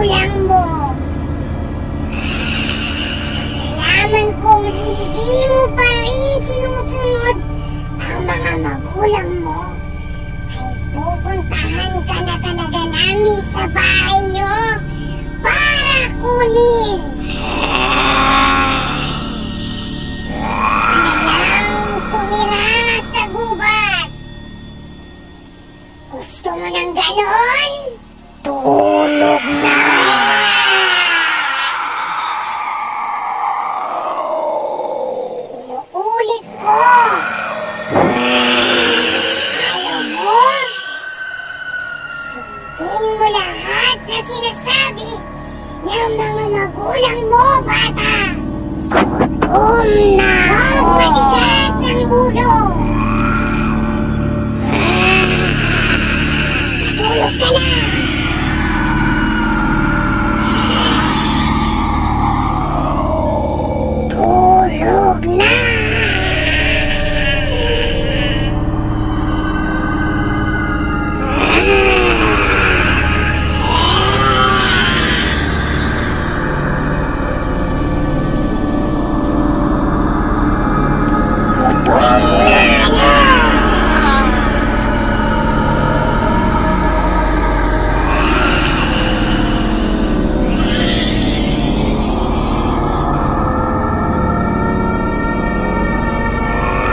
bulambog. Nalaman kong hindi mo pa rin sinusunod ang mga magulang mo, ay pupuntahan ka na talaga namin sa bahay nyo para kunin. Ano lang tumira sa gubat? Gusto mo ng ganon? Tulog na! na sinasabi ng mga magulang mo, bata. Gutom na ako. Oh, patigas ang ulo. Ah. Matulog ka na.